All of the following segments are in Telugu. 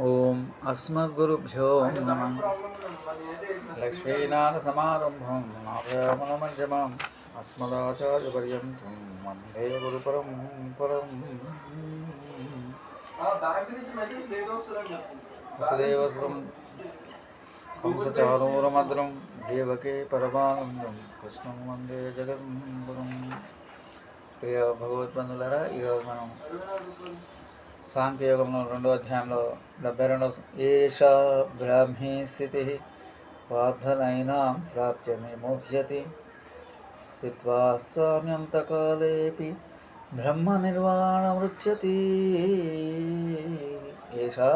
ఓం అస్మద్గురుభ్యో నమ. లక్ష్మీనాథసమారంభం నాభ్యామనమధ్యమాం అస్మదాచార్యపర్యంతం వందే గురుపరం పరం వసుదేవస్వం కంసచారూరమద్రం దేవకే పరమానందం కృష్ణం వందే జగద్గురం. ప్రియ భగవద్బంధులరా ఈరోజు మనం సాంఖ్యయోగంలో రెండో అధ్యాయంలో డెబ్బై రెండవ ఏష బ్రాహ్మీ స్థితి పార్థనైనా ప్రాప్య విమోక్ష్యతి స్థిత్వా స్వామ్యంతకాలేపి బ్రహ్మ నిర్వాణమృచ్చతి ఏషా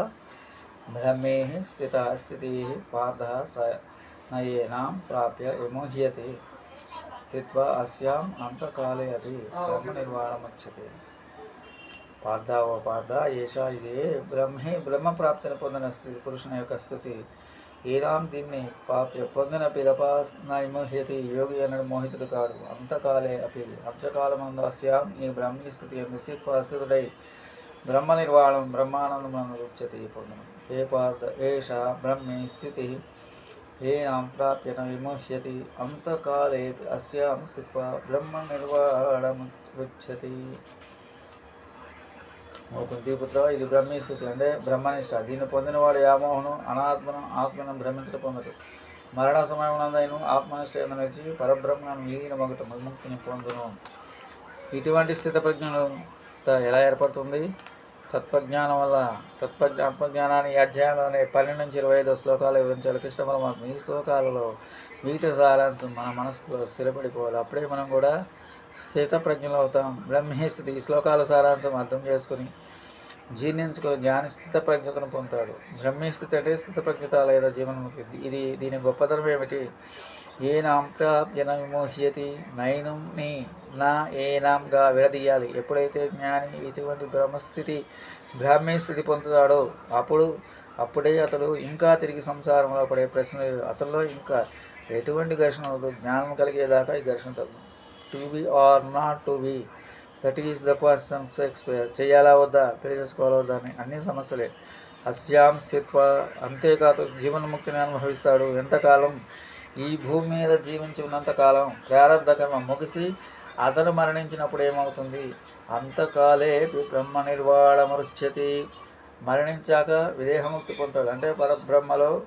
బ్రహ్మే స్థిత స్థితి పార్థ స నయేనాం ప్రాప్య విమోహ్యతే స్థిత్వా అస్యాం అంతకాలే అపి బ్రహ్మ నిర్వాణముచ్యతే పార్థావ పార్థ ఏషా ఇదే బ్రహ్మే బ్రహ్మ ప్రాప్తిని పొందిన స్థితి పురుషుని యొక్క స్థితి. ఏనాం దీన్ని పాప్య పొందిన పిదప యోగి అనడు మోహితుడు కాడు. అంతకాలే అపి అంతకాలమందు అస్యాం ఈ బ్రహ్మీ స్థితి నిశ్చిత్వ బ్రహ్మ నిర్వాణం బ్రహ్మానందములను రుచ్యతి పొందను. ఏ పార్థ ఏష బ్రహ్మే స్థితి. ఏనాం ప్రాప్య విమోహ్యతి అంతకాలే అస్యాం స్థిత్వా బ్రహ్మ నిర్వాణం రుచ్యతి కుంతిపుత్ర ఇది బ్రహ్మేశ్వరులు అంటే బ్రహ్మనిష్ట. దీన్ని పొందినవాడు యామోహను అనాత్మను ఆత్మను భ్రమించడం పొందడు మరణ సమయమునందైన ఆత్మనిష్ట నిలిచి పరబ్రహ్మను మిగిలిన మొగట ముక్తిని పొందును. ఇటువంటి స్థిత ప్రజ్ఞలు ఎలా ఏర్పడుతుంది? తత్వజ్ఞానం వల్ల తత్వజ్ఞ ఆత్మజ్ఞానాన్ని అధ్యాయంలో పన్నెండు నుంచి ఇరవై ఐదు శ్లోకాలు వివరించాలి. కృష్ణ పరమాత్మ ఈ శ్లోకాలలో వీటి సారాంశం మన మనసులో స్థిరపడిపోవాలి. అప్పుడే మనం కూడా స్థిత ప్రజ్ఞలు అవుతాం. బ్రహ్మేస్థితి ఈ శ్లోకాల సారాంశం అర్థం చేసుకుని జీర్ణించుకో జ్ఞాని స్థిత ప్రజ్ఞతను పొందుతాడు. బ్రహ్మస్థితి అంటే స్థిత ప్రజ్ఞత లేదా జీవనం ఇది. దీని గొప్పతనం ఏమిటి? ఏనాం ప్రాప్యన విమోహ్యతి నైనం నా ఏనాంగా విడదీయాలి. ఎప్పుడైతే జ్ఞాని ఇటువంటి బ్రహ్మస్థితి బ్రాహ్మీ స్థితి పొందుతాడో అప్పుడు అప్పుడే అతడు ఇంకా తిరిగి సంసారంలో పడే ప్రశ్న లేదు. అతనిలో ఇంకా ఎటువంటి ఘర్షణ అవుతుంది జ్ఞానం కలిగేదాకా ఈ ఘర్షణ తగ్గు to be or not to be. That is the questions expire చేయాలా వద్దా? పెళ్ళి చేసుకోవాలా వద్దా అని అన్ని సమస్యలే. అస్యాం స్థిత్వ అంతేకాదు జీవన్ముక్తిని అనుభవిస్తాడు. ఎంతకాలం? ఈ భూమి మీద జీవించి ఉన్నంతకాలం. ప్రారంధ కర్మ ముగిసి అతను మరణించినప్పుడు ఏమవుతుంది? అంతకాలే బ్రహ్మ నిర్వాణమృత్యతి మరణించాక విదేహముక్తి పొందుతాడు. అంటే పరబ్రహ్మలో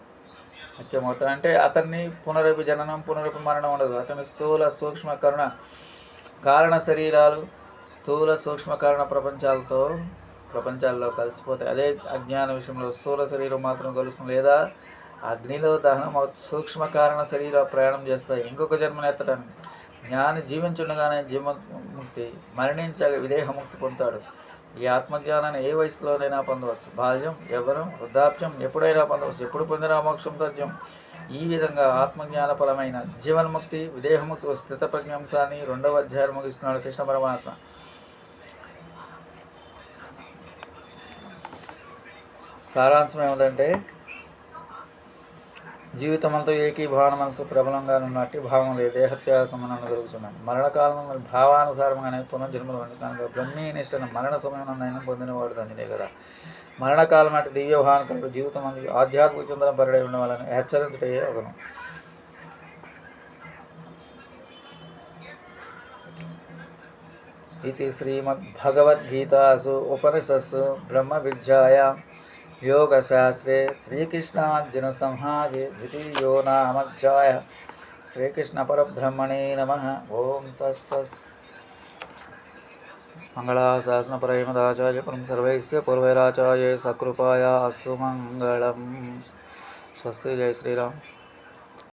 ముఖ్యమవుతాడు. అంటే అతన్ని పునరపి జననం పునరపి మరణం ఉండదు. అతని స్థూల సూక్ష్మ కరుణ కారణ శరీరాలు స్థూల సూక్ష్మ కారణ ప్రపంచాలతో ప్రపంచాల్లో కలిసిపోతాయి. అదే అజ్ఞాన విషయంలో స్థూల శరీరం మాత్రం కలుస్తుంది. లేదా అగ్నిలో దహనం సూక్ష్మ కారణ శరీర ప్రయాణం చేస్తాయి. ఇంకొక జన్మనెత్తడానికి జ్ఞాని జీవించుండగానే జీవముక్తి మరణించాక విదేహముక్తి పొందుతాడు. ఈ ఆత్మజ్ఞానాన్ని ఏ వయసులోనైనా పొందవచ్చు. బాల్యం యవ్వనం వృద్ధాప్యం ఎప్పుడైనా పొందవచ్చు. ఎప్పుడు పొందిన మోక్షం తథ్యం. ఈ విధంగా ఆత్మజ్ఞాన ఫలమైన జీవన్ముక్తి విదేహముక్తి స్థిత ప్రజ్ఞాంశాన్ని రెండవ అధ్యాయం ముగిస్తున్నాడు కృష్ణ పరమాత్మ. సారాంశం ఏమిటంటే జీవితమంతా ఏకీభావన మనసు ప్రబలంగా ఉన్నట్టు భావం లేదు దేహత్యాసం అని కలుగుతున్నాం. మరణకాలం మరి భావానుసారంగానే పునర్జన్మలు వంటి కనుక బ్రహ్మీ నిష్టను మరణ సమయం పొందినవాడు దానినే కదా. మరణకాలం నాటి దివ్య భావన కలుగు జీవితం అంది ఆధ్యాత్మిక చింతన పరిడై ఉండవాలని హెచ్చరించుటే ఒకను. ఇది శ్రీమద్భగవద్గీతాసు ఉపనిషత్సు బ్రహ్మ విద్యాయ योगशास्त्रे श्रीकृष्णार्जुनसंहारे द्वितीयो नामध्याय श्रीकृष्णपरब्रह्मणे नमः। ॐ तस्स मङ्गलाशासनपरैमदाचार्यपुरं सर्वैस्य पूर्वैराचार्य सकृपाया अस्तु स्वस्य जय श्रीराम।